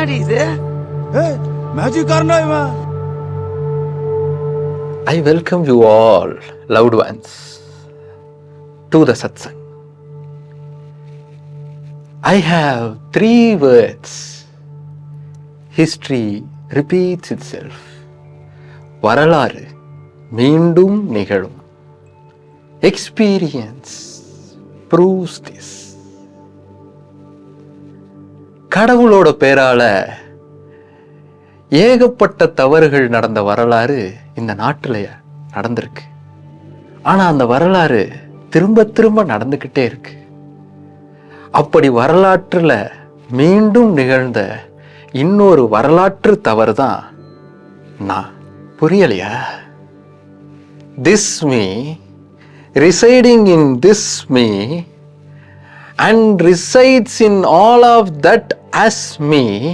என்னடி இது ஏய் மேஜிக் காரனா இவன் I welcome you all, loved ones, to the satsang. I have three words. History repeats itself. வரலாறு மீண்டும் நிகழும் எக்ஸ்பீரியன்ஸ் ப்ரூவ்ஸ் திஸ் கடவுளோட பேரால ஏகப்பட்ட தவறுகள் நடந்த வரலாறு இந்த நாட்டில் நடந்திருக்கு. ஆனால் அந்த வரலாறு திரும்ப திரும்ப நடந்துக்கிட்டே இருக்கு. அப்படி வரலாற்றில் மீண்டும் நிகழ்ந்த இன்னொரு வரலாற்று தவறு தான் நான். புரியலையா? This me residing in this me and resides in all of that as me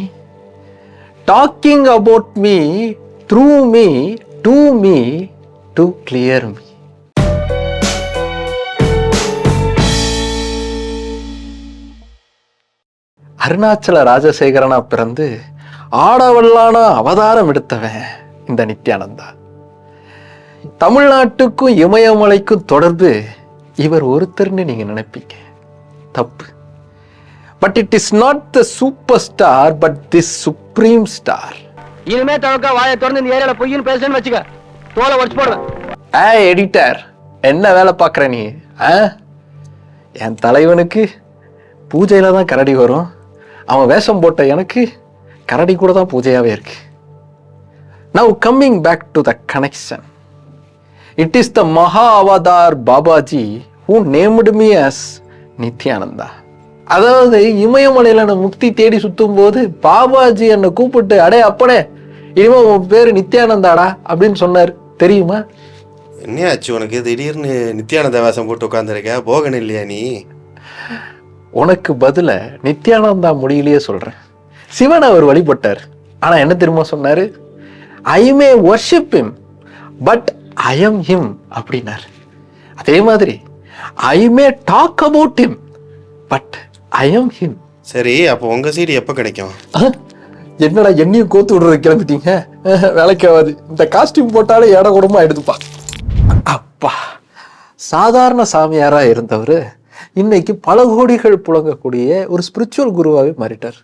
talking about me, through me, to me, to clear me. Arunachala ராஜசேகரனா பிறந்து ஆடவல்லான அவதாரம் எடுத்தவன் இந்த நித்யானந்தா. தமிழ்நாட்டுக்கும் இமயமலைக்கும் தொடர்பு இவர் ஒருத்தர்னு நீங்க நினைப்பீங்க. தப்பு. But it is not the super star but this supreme star இனிமே தவக்கா வாயை திறந்து இந்த ஏரியால பொய்ன்னு பேசுன்னு வச்சுக்க. தோலை உடச்சு போடுவேன். ஆ எடிட்டர் என்ன வேலை பார்க்குற நீ? ஆ? என் தலைவனுக்கு பூஜையில் தான் கரடி வரும். அவன் வேஷம் போட்ட எனக்கு கரடி கூட தான் பூஜையாகவே இருக்கு. Now coming back to the connection it is the Maha Avatar Babaji who named me as Nithyananda அதாவது இமயமலையில நான் முக்தி தேடி சுத்தும் போது பாபாஜி என்னை கூப்பிட்டு அடே அப்பனே இனிமே உன் பேரு நித்யானந்தாடா அப்படின்னு சொன்னார். தெரியுமா? என்னையாச்சு உனக்கு? திடீர்னு நித்யானந்த வேஷம் போட்டு உட்காந்துருக்க போகணும் இல்லையா நீ? உனக்கு பதில நித்யானந்தா மொழியிலேயே சொல்றேன். சிவன் அவர் வழிபட்டார். ஆனா என்ன தெரியுமா சொன்னாரு? I may worship him but I am him அப்படின்னார். அதே மாதிரி I may talk about him but I am him சரி அப்போ உங்க சீடு எப்போ கிடைக்கும்? என்னடா என்னையும் கோத்து விடுறது கிளம்பிட்டீங்க? வேலைக்கு ஆகாது. இந்த காஸ்டியூம் போட்டாலே ஏட கூடமா எடுத்துப்பா. அப்பா சாதாரண சாமியாரா இருந்தவர் இன்னைக்கு பல கோடிகள் புழங்கக்கூடிய ஒரு ஸ்பிரிச்சுவல் குருவாகவே மாறிட்டார்.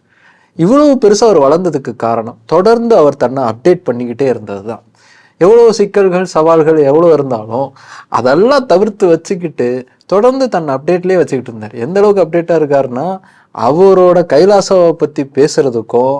இவ்வளவு பெருசா அவர் வளர்ந்ததுக்கு காரணம் தொடர்ந்து அவர் தன்னை அப்டேட் பண்ணிக்கிட்டே இருந்தது தான் எவ்வளோ சிக்கல்கள் சவால்கள் எவ்வளோ இருந்தாலும் அதெல்லாம் தவிர்த்து வச்சுக்கிட்டு தொடர்ந்து தன்னை அப்டேட்லேயே வச்சுக்கிட்டு இருந்தார். எந்த அளவுக்கு அப்டேட்டாக இருக்காருன்னா அவரோட கைலாசாவை பற்றி பேசுறதுக்கும்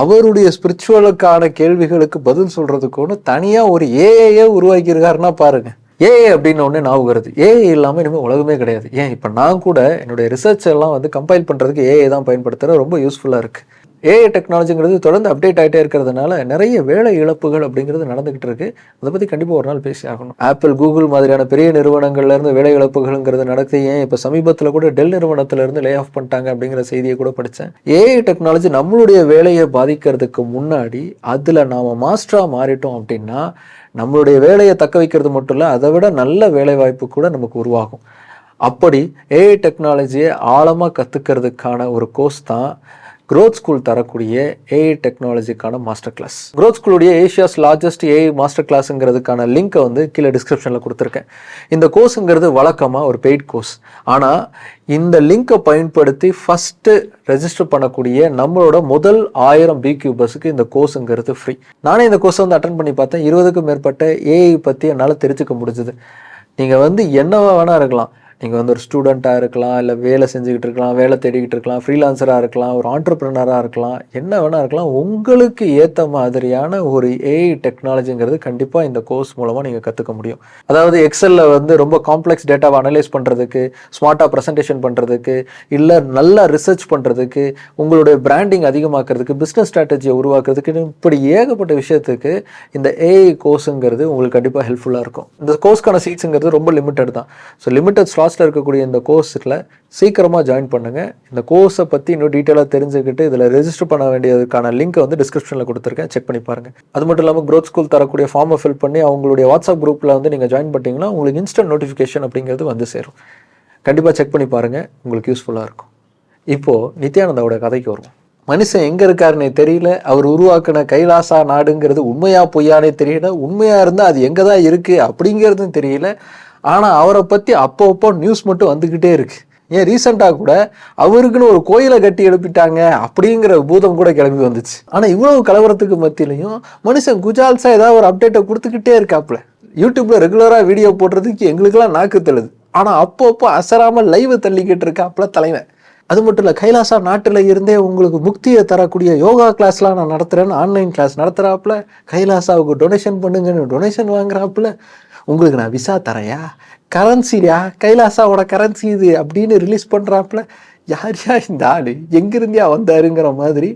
அவருடைய ஸ்பிரிச்சுவலுக்கான கேள்விகளுக்கு பதில் சொல்றதுக்கும்னு தனியாக ஒரு ஏஐயே உருவாக்கியிருக்காருன்னா பாருங்க. ஏஐ அப்படின்னு ஒன்று ஞாபகம் வருது ஏஐ இல்லாமல் இனிமேல் உலகமே கிடையாது. ஏன்? இப்போ நான் கூட என்னுடைய ரிசர்ச் எல்லாம் வந்து கம்பைல் பண்ணுறதுக்கு ஏஐ தான் பயன்படுத்துகிறேன் ரொம்ப யூஸ்ஃபுல்லாக இருக்குது ஏஐ டெக்னாலஜிங்கிறது தொடர்ந்து அப்டேட் ஆகிட்டே இருக்கிறதுனால நிறைய வேலை இழப்புகள் அப்படிங்கிறது நடந்துகிட்டு இருக்கு. அதை பற்றி கண்டிப்பாக ஒரு நாள் பேசி ஆகணும். ஆப்பிள் கூகுள் மாதிரியான பெரிய நிறுவனங்கள்ல இருந்து வேலை இழப்புகள்ங்கிறது நடத்தி ஏன் இப்போ சமீபத்தில் கூட டெல் நிறுவனத்துல இருந்து லே ஆஃப் பண்ணிட்டாங்க அப்படிங்கிற செய்தியை கூட படித்தேன் ஏஐ டெக்னாலஜி நம்மளுடைய வேலையை பாதிக்கிறதுக்கு முன்னாடி அதில் நாம் மாஸ்டராக மாறிட்டோம் அப்படின்னா நம்மளுடைய வேலையை தக்க வைக்கிறது மட்டும் இல்லை அதை விட நல்ல வேலை வாய்ப்பு கூட நமக்கு உருவாகும். அப்படி ஏஐ டெக்னாலஜியை ஆழமாக கற்றுக்கிறதுக்கான ஒரு கோர்ஸ் தான் குரோத் ஸ்கூல் தரக்கூடிய ஏஐ டெக்னாலஜிக்கான மாஸ்டர் கிளாஸ் குரோத் ஸ்கூலுடைய ஏஷியாஸ் லார்ஜஸ்ட் ஏஐ மாஸ்டர் கிளாஸுங்கிறதுக்கான லிங்க்கை வந்து கீழே டிஸ்கிரிப்ஷனில் கொடுத்துருக்கேன். இந்த கோர்ஸுங்கிறது வழக்கமாக ஒரு பெய்ட் கோர்ஸ் ஆனால் இந்த லிங்கை பயன்படுத்தி ஃபஸ்ட்டு ரெஜிஸ்டர் பண்ணக்கூடிய நம்மளோட முதல் ஆயிரம் பிக்யூபர்ஸுக்கு இந்த கோர்ஸுங்கிறது ஃப்ரீ நானே இந்த கோர்ஸை வந்து அட்டன் பண்ணி பார்த்தேன். இருபதுக்கும் மேற்பட்ட ஏஐ பற்றி என்னால் தெரிஞ்சுக்க முடிஞ்சுது. நீங்கள் வந்து என்னவா வேணா இருக்கலாம். நீங்கள் வந்து ஒரு ஸ்டூடெண்ட்டாக இருக்கலாம் இல்லை வேலை செஞ்சுக்கிட்டு இருக்கலாம் வேலை தேடிக்கிட்டு இருக்கலாம் ஃப்ரீலான்சராக இருக்கலாம் ஒரு ஆண்டர்பிரினராக இருக்கலாம் என்ன வேணா இருக்கலாம் உங்களுக்கு ஏற்ற மாதிரியான ஒரு ஏஐ டெக்னாலஜிங்கிறது கண்டிப்பாக இந்த கோர்ஸ் மூலமாக நீங்கள் கற்றுக்க முடியும். அதாவது எக்ஸலில் வந்து ரொம்ப காம்ப்ளெக்ஸ் டேட்டாவை அனலைஸ் பண்ணுறதுக்கு ஸ்மார்ட்டாக ப்ரெசன்டேஷன் பண்ணுறதுக்கு இல்லை நல்லா ரிசர்ச் பண்ணுறதுக்கு உங்களுடைய பிராண்டிங் அதிகமாக்குறதுக்கு பிஸ்னஸ் ஸ்ட்ராட்டஜியை உருவாக்குறதுக்கு இப்படி ஏகப்பட்ட விஷயத்துக்கு இந்த ஏஐ கோர்ஸுங்கிறது உங்களுக்கு கண்டிப்பாக ஹெல்ப்ஃபுல்லாக இருக்கும். இந்த கோர்ஸ்க்கான சீட்ஸுங்கிறது ரொம்ப லிமிட்டட் தான். ஸோ லிமிட்டட் ஸ்லாட்ஸில் இருக்கக்கூடிய இந்த கோர்ஸில் சீக்கிரமாக ஜாயின் பண்ணுங்கள் இந்த கோர்ஸை பற்றி இன்னும் டீட்டெயிலாக தெரிஞ்சுக்கிட்டு இதில் ரெஜிஸ்டர் பண்ண வேண்டியதுக்கான லிங்க்கை வந்து டிஸ்கிரிப்ஷனில் கொடுத்துருக்கேன். செக் பண்ணி பாருங்கள் அது மட்டும் இல்லாமல் க்ரோத் ஸ்கூல் தரக்கூடிய ஃபார்மை ஃபில் பண்ணி அவங்களுடைய வாட்ஸ்அப் குரூப்பில் வந்து நீங்கள் ஜாயின் பண்ணிட்டீங்கன்னா உங்களுக்கு இன்ஸ்டன்ட் நோட்டிஃபிகேஷன் அப்படிங்கிறது வந்து சேரும். கண்டிப்பாக செக் பண்ணி பாருங்கள் உங்களுக்கு யூஸ்ஃபுல்லாக இருக்கும். இப்போது நித்யானந்தாவோட கதைக்கு வருவோம். மனுஷன் எங்கே இருக்காருன்னே தெரியல. அவர் உருவாக்கின கைலாசா நாடுங்கிறது உண்மையாக பொய்யானே தெரியல. உண்மையாக இருந்தால் அது எங்கே தான் இருக்குது அப்படிங்கிறதும் தெரியல. ஆனால் அவரை பற்றி அப்போ அப்போ நியூஸ் மட்டும் வந்துக்கிட்டே இருக்கு. ஏன் ரீசெண்டாக கூட அவருக்குன்னு ஒரு கோயிலை கட்டி எழுப்பிட்டாங்க அப்படிங்கிற பூதம் கூட கிளம்பி வந்துச்சு. ஆனால் இவ்வளவு கலவரத்துக்கு மத்தியிலையும் மனுஷன் குஜால்ஸாக ஏதாவது ஒரு அப்டேட்டை கொடுத்துக்கிட்டே இருக்காப்புல. யூடியூப்பில் ரெகுலராக வீடியோ போடுறதுக்கு எங்களுக்கெல்லாம் நாக்கு தள்ளுது. ஆனால் அப்பப்போ அசராமல் அசராம லைவ் தள்ளிக்கிட்டு இருக்காப்புல தலைவன். அது மட்டும் இல்லை கைலாசா நாட்டில் இருந்தே உங்களுக்கு முக்தியை தரக்கூடிய யோகா கிளாஸ்லாம் நான் நடத்துகிறேன்னு ஆன்லைன் கிளாஸ் நடத்துகிறாப்புல கைலாசாவுக்கு டொனேஷன் பண்ணுங்கன்னு டொனேஷன் வாங்குறாப்புல. உங்களுக்கு நான் விசா தரையா? கரன்சியா கைலாசாவோட கரன்சி இது அப்படின்னு ரிலீஸ் பண்ணுறாப்புல யார் யார் இந்த ஆள்? எங்கிருந்தியா வந்தாருங்கிற மாதிரி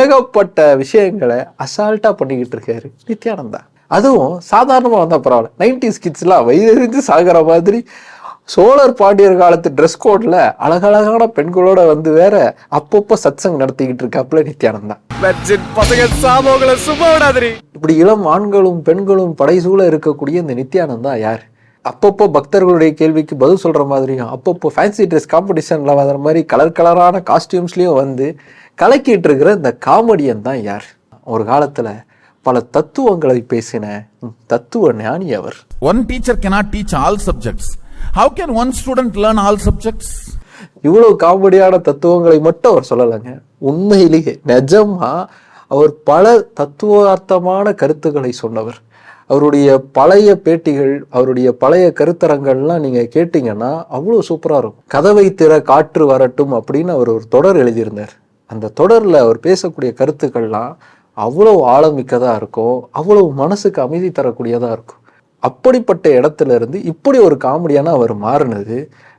ஏகப்பட்ட விஷயங்களை அசால்ட்டாக பண்ணிக்கிட்டு இருக்காரு நித்யானந்தா. அதுவும் சாதாரணமாக வந்தால் பரவாயில்ல. நைன்டிஸ் கிட்ஸ்லாம் வயிறறிந்து சாகிற மாதிரி சோழர் பாண்டியர் காலத்து ட்ரெஸ் கோட்ல அழகழகான பெண்களோட வந்து வேற அப்பப்போ சத்சங் நடத்திக்கிட்டு இருக்காப்புல நித்யானந்தா. பசங்க சாபோகளை சும்மா விடாதீ இப்படி இளம் ஆண்களும் பெண்களும் படைசூழ இருக்கக்கூடிய இந்த நித்யானந்தா யார் அப்பப்போ பக்தர்களுடைய கேள்விக்கு பதில் சொல்ற மாதிரியும் அப்பப்போ ஃபேன்சி ட்ரெஸ் காம்படிஷன்ல வர மாதிரி கலர் கலரான காஸ்டியூம்ஸ்லயும் வந்து கலக்கிட்டு இருக்கிற இந்த காமெடியன் தான் யார் ஒரு காலத்துல பல தத்துவங்களை பேசின தத்துவ ஞானி அவர் One teacher cannot teach all subjects. How can one student learn all subjects? இவ்வளவு காமெடியான தத்துவங்களை மட்டும் அவர் சொல்லலைங்க உண்மையிலேயே நிஜமா அவர் பல தத்துவார்த்தமான கருத்துக்களை சொன்னவர். அவருடைய பழைய பேட்டிகள் அவருடைய பழைய கருத்தரங்கள்லாம் நீங்கள் கேட்டிங்கன்னா அவ்வளோ சூப்பராக இருக்கும். கதவை திற காற்று வரட்டும் அப்படின்னு அவர் ஒரு தொடர் எழுதியிருந்தார். அந்த தொடரில் அவர் பேசக்கூடிய கருத்துக்கள்லாம் அவ்வளோ ஆழமிக்கதாக இருக்கும் அவ்வளோ மனசுக்கு அமைதி தரக்கூடியதாக இருக்கும். அப்படிப்பட்ட இடத்துல இருந்து இப்படி ஒரு காமெடியான அவர் மாறினது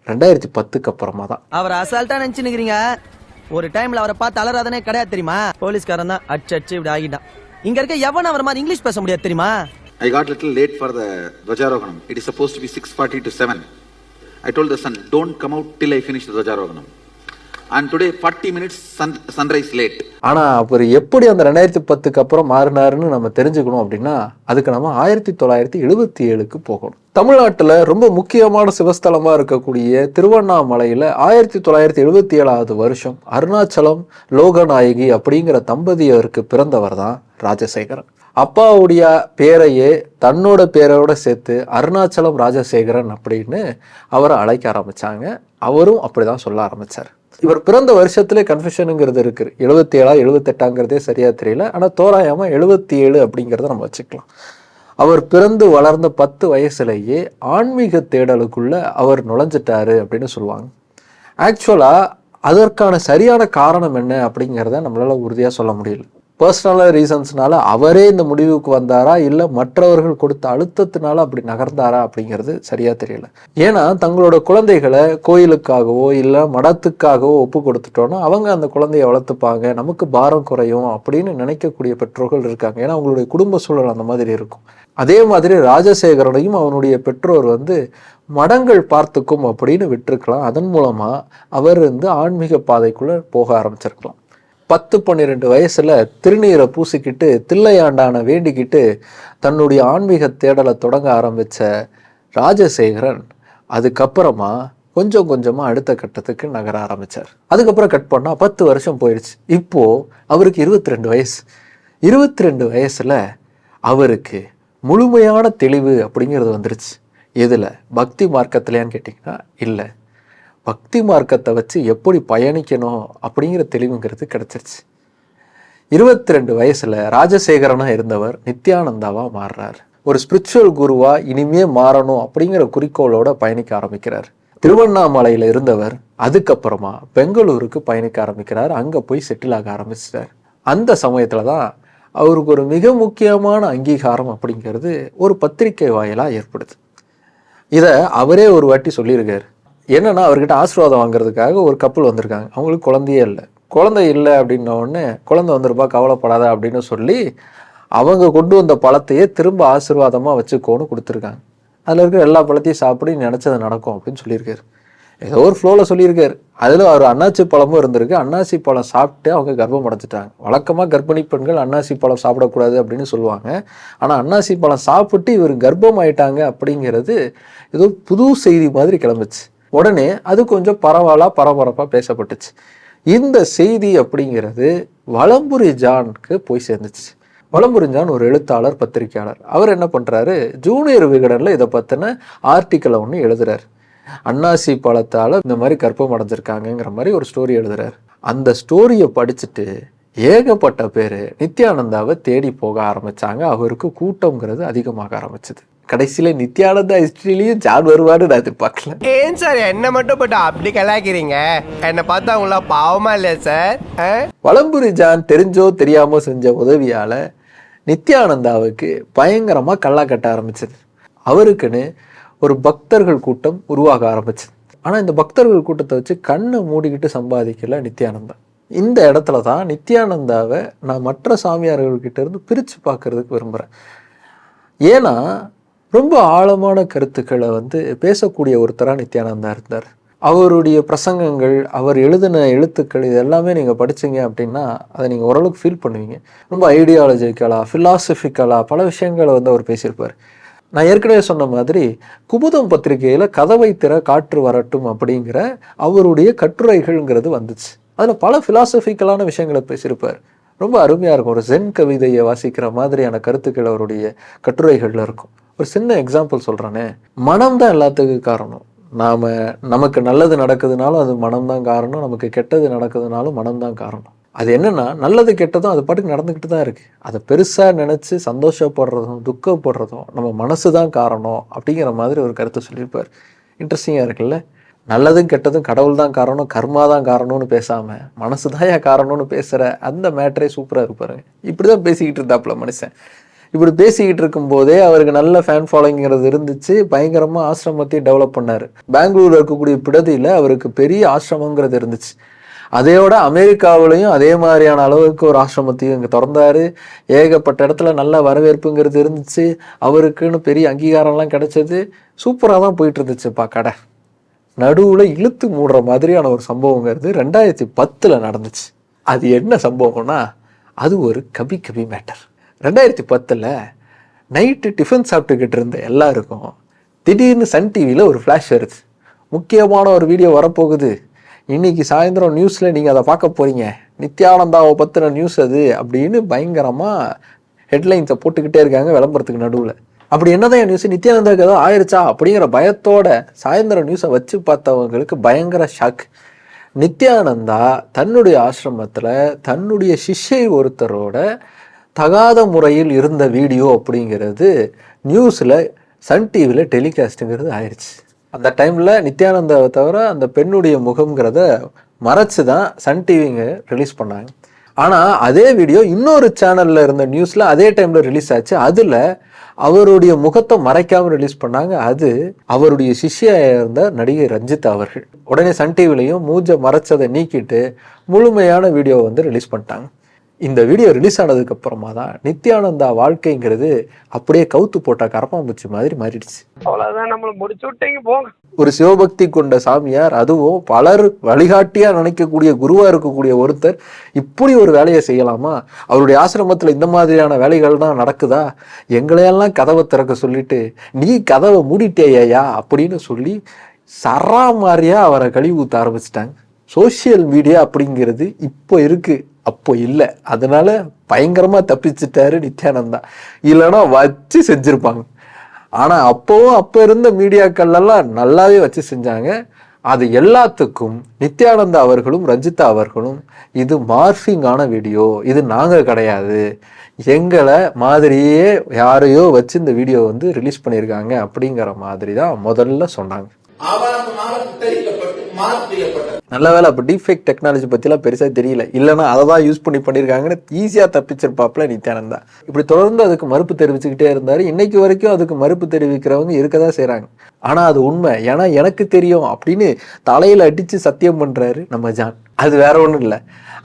ரெண்டாயிரத்தி பத்துக்கு அப்புறமா தான். அவர் அசால்ட்டா நினைச்சுக்கிறீங்க ஒரு டைம்ல அவரை பார்த்து அலறாதனே கிடையாது தெரியுமா போலீஸ்காரன் தான் அச்சு அச்சு இப்படி ஆகிட்டான் இங்க இருக்க எவன் அவர் மாதிரி இங்கிலீஷ் பேச முடியாது தெரியுமா I got little late for the Dvajaroganam. It is supposed to be 6.40 to 7. I told the son, don't come out till I finish the Dvajaroganam. And today, 40 minutes sun, sunrise late. ஆனா அவர் எப்படி அந்த ரெண்டாயிரத்தி பத்துக்கு அப்புறம் மாறினாருன்னு நம்ம தெரிஞ்சுக்கணும் அப்படின்னா அதுக்கு நம்ம ஆயிரத்தி தொள்ளாயிரத்தி எழுபத்தி ஏழுக்கு போகணும் தமிழ்நாட்டில் ரொம்ப முக்கியமான சிவஸ்தலமாக இருக்கக்கூடிய திருவண்ணாமலையில் ஆயிரத்தி தொள்ளாயிரத்தி எழுபத்தி ஏழாவது வருஷம் அருணாச்சலம் லோகநாயகி அப்படிங்கிற தம்பதியருக்கு பிறந்தவர் தான் ராஜசேகரன். அப்பாவுடைய பேரையே தன்னோட பேரோட சேர்த்து அருணாச்சலம் ராஜசேகரன் அப்படின்னு அவரை அழைக்க ஆரம்பிச்சாங்க. அவரும் அப்படி தான் சொல்ல ஆரம்பிச்சார். இவர் பிறந்த வருஷத்துல கன்ஃபியூஷனுங்கிறது இருக்கு. எழுபத்தி ஏழா எழுபத்தெட்டாங்கிறதே சரியா தெரியல. ஆனால் தோராயமாக எழுபத்தி ஏழு அப்படிங்கிறத நம்ம வச்சுக்கலாம். அவர் பிறந்து வளர்ந்த பத்து வயசுலேயே ஆன்மீக தேடலுக்குள்ளே அவர் நுழைஞ்சிட்டாரு அப்படின்னு சொல்லுவாங்க. ஆக்சுவலாக அதற்கான சரியான காரணம் என்ன அப்படிங்கிறத நம்மளால் உறுதியாக சொல்ல முடியல. பர்சனலாக ரீசன்ஸ்னால அவரே இந்த முடிவுக்கு வந்தாரா? இல்லை மற்றவர்கள் கொடுத்த அழுத்தத்தினால அப்படி நகர்ந்தாரா? அப்படிங்கிறது சரியாக தெரியல. ஏன்னா தங்களோட குழந்தைகளை கோயிலுக்காகவோ இல்லை மடத்துக்காகவோ ஒப்பு கொடுத்துட்டோன்னா அவங்க அந்த குழந்தைய வளர்த்துப்பாங்க. நமக்கு பாரம் குறையும் அப்படின்னு நினைக்கக்கூடிய பெற்றோர்கள் இருக்காங்க. ஏன்னா அவங்களுடைய குடும்ப சூழல் அந்த மாதிரி இருக்கும். அதே மாதிரி ராஜசேகரனையும் அவனுடைய பெற்றோர் வந்து மடங்கள் பார்த்துக்கும் அப்படின்னு விட்டுருக்கலாம். அதன் மூலமாக அவர் வந்து ஆன்மீக பாதைக்குள்ளே போக ஆரம்பிச்சிருக்கலாம். பத்து பன்னிரெண்டு வயசுல திருநீரை பூசிக்கிட்டு தில்லையாண்டான வேண்டிக்கிட்டு தன்னுடைய ஆன்மீக தேடலை தொடங்க ஆரம்பிச்ச ராஜசேகரன் அதுக்கப்புறமா கொஞ்சம் கொஞ்சமாக அடுத்த கட்டத்துக்கு நகர ஆரம்பிச்சார். அதுக்கப்புறம் கட் பண்ணால் பத்து வருஷம் போயிடுச்சு. இப்போ அவருக்கு இருபத்தி ரெண்டு வயசு. இருபத்தி ரெண்டு வயசில் அவருக்கு முழுமையான தெளிவு அப்படிங்கிறது வந்துருச்சு. இதில் பக்தி மார்க்கத்திலையான்னு கேட்டிங்கன்னா இல்லை. பக்தி மார்க்கத்தை வச்சு எப்படி பயணிக்கணும் அப்படிங்கிற தெளிவுங்கிறது கிடச்சிருச்சு. இருபத்தி ரெண்டு வயசில் ராஜசேகரனாக இருந்தவர் நித்யானந்தாவாக மாறுறார். ஒரு ஸ்பிரிச்சுவல் குருவாக இனிமே மாறணும் அப்படிங்கிற குறிக்கோளோட பயணிக்க ஆரம்பிக்கிறார். திருவண்ணாமலையில் இருந்தவர் அதுக்கப்புறமா பெங்களூருக்கு பயணிக்க ஆரம்பிக்கிறார். அங்கே போய் செட்டில் ஆக ஆரம்பிச்சிட்டார். அந்த சமயத்தில் தான் அவருக்கு ஒரு மிக முக்கியமான அங்கீகாரம் அப்படிங்கிறது ஒரு பத்திரிகை வாயிலாக ஏற்படுது. இதை அவரே ஒரு வாட்டி சொல்லியிருக்காரு. என்னென்னா அவர்கிட்ட ஆசீர்வாதம் வாங்குறதுக்காக ஒரு கப்பல் வந்திருக்காங்க. அவங்களுக்கு குழந்தையே இல்லை. குழந்தை இல்லை அப்படின்ன உடனே குழந்தை வந்துருப்பா கவலைப்படாத அப்படின்னு சொல்லி அவங்க கொண்டு வந்த பழத்தையே திரும்ப ஆசீர்வாதமாக வச்சுக்கோன்னு கொடுத்துருக்காங்க. அதில் இருக்கிற எல்லா பழத்தையும் சாப்பிட்டு நினச்சது நடக்கும் அப்படின்னு சொல்லியிருக்காரு. ஏதோ ஒரு ஃப்ளோவில் சொல்லியிருக்காரு. அதில் ஒரு அன்னாசி பழமும் இருந்திருக்கு. அன்னாசி பழம் சாப்பிட்டு அவங்க கர்ப்பம் அடைஞ்சிட்டாங்க. வழக்கமாக கர்ப்பிணி பெண்கள் அன்னாசி பழம் சாப்பிடக்கூடாது அப்படின்னு சொல்லுவாங்க. ஆனால் அன்னாசி பழம் சாப்பிட்டு இவர் கர்ப்பம் ஆயிட்டாங்க அப்படிங்கிறது ஏதோ புது செய்தி மாதிரி கிளம்புச்சு. உடனே அது கொஞ்சம் பரவாயில்ல பரபரப்பாக பேசப்பட்டுச்சு. இந்த செய்தி அப்படிங்கிறது வலம்புரி ஜானுக்கு போய் சேர்ந்துச்சு. வலம்புரி ஜான் ஒரு எழுத்தாளர் பத்திரிக்கையாளர் அவர் என்ன பண்ணுறாரு ஜூனியர் விகடனில் இதை பற்றின ஆர்டிக்கலை ஒன்று எழுதுறாரு. அன்னாசி பழத்தால் இந்த மாதிரி கற்பம் அடைஞ்சிருக்காங்கங்கிற மாதிரி ஒரு ஸ்டோரி எழுதுறாரு. அந்த ஸ்டோரியை படிச்சுட்டு ஏகப்பட்ட பேர் நித்யானந்தாவை தேடி போக ஆரம்பிச்சாங்க. அவருக்கு கூட்டம்ங்கிறது அதிகமாக ஆரம்பிச்சது. கடைசியில நித்யானந்தா ஹிஸ்டரியிலையும் ஜான் வருவான்னு நான் எதிர்பார்க்கல. ஏன் சார்? என்ன மட்டும் போட்டு அப்படி கலாக்கிறீங்க என்னை பார்த்தா உங்களா பாவமா இல்லையா சார்? ஆ? வலம்புரி ஜான் தெரிஞ்சோ தெரியாமோ செஞ்ச உதவியால நித்யானந்தாவுக்கு பயங்கரமா கல்லா கட்ட ஆரம்பிச்சது. அவருக்குன்னு ஒரு பக்தர்கள் கூட்டம் உருவாக ஆரம்பிச்சது. ஆனா இந்த பக்தர்கள் கூட்டத்தை வச்சு கண்ணை மூடிக்கிட்டு சம்பாதிக்கல நித்யானந்தா. இந்த இடத்துல தான் நித்யானந்தாவை நான் மற்ற சாமியார்கள்கிட்ட இருந்து பிரிச்சு பார்க்கறதுக்கு விரும்புறேன். ஏன்னா ரொம்ப ஆழமான கருத்துக்களை வந்து பேசக்கூடிய ஒருத்தராக நித்யானந்தா இருந்தார். அவருடைய பிரசங்கங்கள் அவர் எழுதின எழுத்துக்கள் இது எல்லாமே நீங்கள் படிச்சீங்க அப்படின்னா அதை நீங்கள் ஓரளவுக்கு ஃபீல் பண்ணுவீங்க. ரொம்ப ஐடியாலஜிக்கலாக ஃபிலாசபிக்கலாக பல விஷயங்களை வந்து அவர் பேசியிருப்பார். நான் ஏற்கனவே சொன்ன மாதிரி குமுதம் பத்திரிகையில் கதவை திற காற்று வரட்டும் அப்படிங்கிற அவருடைய கட்டுரைகள்ங்கிறது வந்துச்சு. அதில் பல ஃபிலாசபிக்கலான விஷயங்களை பேசியிருப்பார். ரொம்ப அருமையாக இருக்கும். ஒரு ஜென் கவிதையை வாசிக்கிற மாதிரியான கருத்துக்கள் அவருடைய கட்டுரைகளில் இருக்கும். ஒரு சின்ன எக்ஸாம்பிள் சொல்கிறேனே மனம் தான் எல்லாத்துக்கும் காரணம். நாம் நமக்கு நல்லது நடக்குதுனாலும் அது மனம்தான் காரணம். நமக்கு கெட்டது நடக்குதுனாலும் மனம்தான் காரணம். அது என்னென்னா நல்லது கெட்டதும் அது பாட்டுக்கு நடந்துக்கிட்டு தான் இருக்குது அதை பெருசாக நினச்சி சந்தோஷப்படுறதும் துக்கப்படுறதும் நம்ம மனசு தான் காரணம் அப்படிங்கிற மாதிரி ஒரு கருத்தை சொல்லியிருப்பார். இன்ட்ரெஸ்டிங்காக இருக்குல்ல? நல்லதும் கெட்டதும் கடவுள் தான் காரணம் கர்மா தான் காரணம்னு பேசாமல் மனசு தான் ஏன் காரணம்னு பேசுகிற அந்த மேட்டரே சூப்பராக இருப்பாருங்க இப்படி தான் பேசிக்கிட்டு இருந்தாப்புல மனுஷன். இப்படி பேசிக்கிட்டு இருக்கும்போதே அவருக்கு நல்ல ஃபேன் ஃபாலோயிங்கிறது இருந்துச்சு. பயங்கரமாக ஆசிரமத்தையும் டெவலப் பண்ணார். பெங்களூர்ல இருக்கக்கூடிய பிடதியில் அவருக்கு பெரிய ஆசிரமங்கிறது இருந்துச்சு. அதையோட அமெரிக்காவிலையும் அதே மாதிரியான அளவுக்கு ஒரு ஆசிரமத்தையும் இங்கே திறந்தாரு. ஏகப்பட்ட இடத்துல நல்ல வரவேற்புங்கிறது இருந்துச்சு. அவருக்குன்னு பெரிய அங்கீகாரம்லாம் கிடைச்சது. சூப்பராக தான் போயிட்டு இருந்துச்சுப்பா கடை. நடுவில் இழுத்து மூடுற மாதிரியான ஒரு சம்பவங்கிறது ரெண்டாயிரத்தி பத்தில் நடந்துச்சு. அது என்ன சம்பவம்னா அது ஒரு கபி கபி மேட்டர் ரெண்டாயிரத்தி பத்தில் நைட்டு டிஃபன் சாப்பிட்டுக்கிட்டு இருந்த எல்லாருக்கும் திடீர்னு சன் டிவியில் ஒரு ஃப்ளாஷ் வருது. முக்கியமான ஒரு வீடியோ வரப்போகுது. இன்னைக்கு சாயந்தரம் நியூஸில் நீங்கள் அதை பார்க்க போகிறீங்க நித்யானந்தாவை பற்றின நியூஸ் அது அப்படின்னு பயங்கரமாக ஹெட்லைன்ஸை போட்டுக்கிட்டே இருக்காங்க விளம்பரத்துக்கு நடுவில். அப்படி என்னதான் நியூஸ் நித்யானந்தாவுக்கு ஏதோ ஆயிடுச்சா அப்படிங்கிற பயத்தோட சாயந்தரம் நியூஸை வச்சு பார்த்தவங்களுக்கு பயங்கர ஷாக் நித்யானந்தா தன்னுடைய ஆசிரமத்தில் தன்னுடைய சிஷ்யை ஒருத்தரோட தகாத முறையில் இருந்த வீடியோ அப்படிங்கிறது நியூஸில் சன் டிவியில் டெலிகாஸ்ட்டுங்கிறது ஆயிடுச்சு அந்த டைமில் நித்யானந்தாவை தவிர அந்த பெண்ணுடைய முகம்ங்கிறத மறைச்சு தான் சன் டிவிங்க ரிலீஸ் பண்ணாங்க. ஆனால் அதே வீடியோ இன்னொரு சேனலில் இருந்த நியூஸில் அதே டைமில் ரிலீஸ் ஆச்சு. அதில் அவருடைய முகத்தை மறைக்காமல் ரிலீஸ் பண்ணாங்க. அது அவருடைய சிஷியாக இருந்த நடிகை ரஞ்சித் அவர்கள். உடனே சன் டிவிலையும் மூஞ்சை மறைச்சதை நீக்கிட்டு முழுமையான வீடியோ வந்து ரிலீஸ் பண்ணிட்டாங்க. இந்த வீடியோ ரிலீஸ் ஆனதுக்கு அப்புறமா தான் நித்யானந்தா வாழ்க்கைங்கிறது அப்படியே கவுத்து போட்ட கரப்பாம்பூச்சி மாதிரி மாறிடுச்சு. அவ்வளவுதான் நம்மள முடிச்சு விட்டீங்க போங்க ஒரு சிவபக்தி கொண்ட சாமியார் அதுவும் பலர் வழிகாட்டியா நினைக்கக்கூடிய குருவா இருக்கக்கூடிய ஒருத்தர் இப்படி ஒரு வேலையை செய்யலாமா? அவருடைய ஆசிரமத்துல இந்த மாதிரியான வேலைகள் தான் நடக்குதா? எங்களையெல்லாம் கதவை திறக்க சொல்லிட்டு நீ கதவை மூடிட்டேயா அப்படின்னு சொல்லி சராமாரியா அவரை கழுவி ஊத்த ஆரம்பிச்சிட்டாங்க. சோஷியல் மீடியா அப்படிங்கிறது இப்போ இருக்கு. அப்போ இல்லை. அதனால பயங்கரமா தப்பிச்சிட்டாரு நித்யானந்தா. இல்லைன்னா வச்சு செஞ்சிருப்பாங்க. ஆனா அப்போவும் அப்போ இருந்த மீடியாக்கள் எல்லாம் நல்லாவே வச்சு செஞ்சாங்க. அது எல்லாத்துக்கும் நித்யானந்தா அவர்களும் ரஞ்சிதா அவர்களும் இது மார்ஃபிங்கான வீடியோ இது நாங்கள் கிடையாது. எங்களை மாதிரியே யாரையோ வச்சு இந்த வீடியோ வந்து ரிலீஸ் பண்ணியிருக்காங்க அப்படிங்கிற மாதிரி தான் முதல்ல சொன்னாங்க. நல்ல வேலை அப்போ டீஃபேக் டெக்னாலஜி பற்றிலாம் பெருசாக தெரியல. இல்லைன்னா அதை தான் யூஸ் பண்ணி பண்ணியிருக்காங்கன்னு ஈஸியாக தப்பிச்சிருப்பாப்புல நித்யானந்தா. இப்படி தொடர்ந்து அதுக்கு மறுப்பு தெரிவிச்சுக்கிட்டே இருந்தார். இன்னைக்கு வரைக்கும் அதுக்கு மறுப்பு தெரிவிக்கிறவங்க இருக்க தான் செய்கிறாங்க ஆனால் அது உண்மை. ஏன்னா எனக்கு தெரியும் அப்படின்னு தலையில் அடித்து சத்தியம் பண்ணுறாரு நம்ம ஜான். அது வேற ஒன்றும் இல்லை.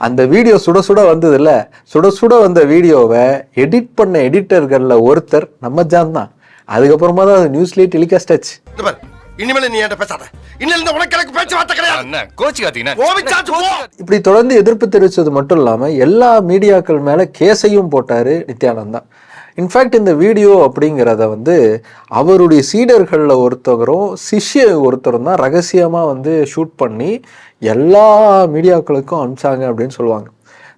அந்த வீடியோ சுட சுட வந்ததில்ல சுட சுட வந்த வீடியோவை எடிட் பண்ண எடிட்டர்களில் ஒருத்தர் நம்ம ஜான் தான். அதுக்கப்புறமா தான் அது நியூஸ்லேயே டெலிகாஸ்ட் ஆச்சு. இனிமேல் நீ என்கிட்ட பேசாத. இன்னில இந்த உனக்கு எனக்கு பேச்சு வார்த்தை கிடையாது கோவிச்சாச்சு போ. இப்படி தொடர்ந்து எதிர்ப்பு தெரிவித்தது மட்டும் இல்லாமல் எல்லா மீடியாக்கள் மேலே கேஸையும் போட்டார் நித்யானந்தா. இன்ஃபேக்ட் இந்த வீடியோ அப்படிங்கிறத வந்து அவருடைய சீடர்களில் ஒருத்தவரும் சிஷ்ய ஒருத்தரும் தான் ரகசியமாக வந்து ஷூட் பண்ணி எல்லா மீடியாக்களுக்கும் அனுப்பிச்சாங்க அப்படின்னு சொல்லுவாங்க.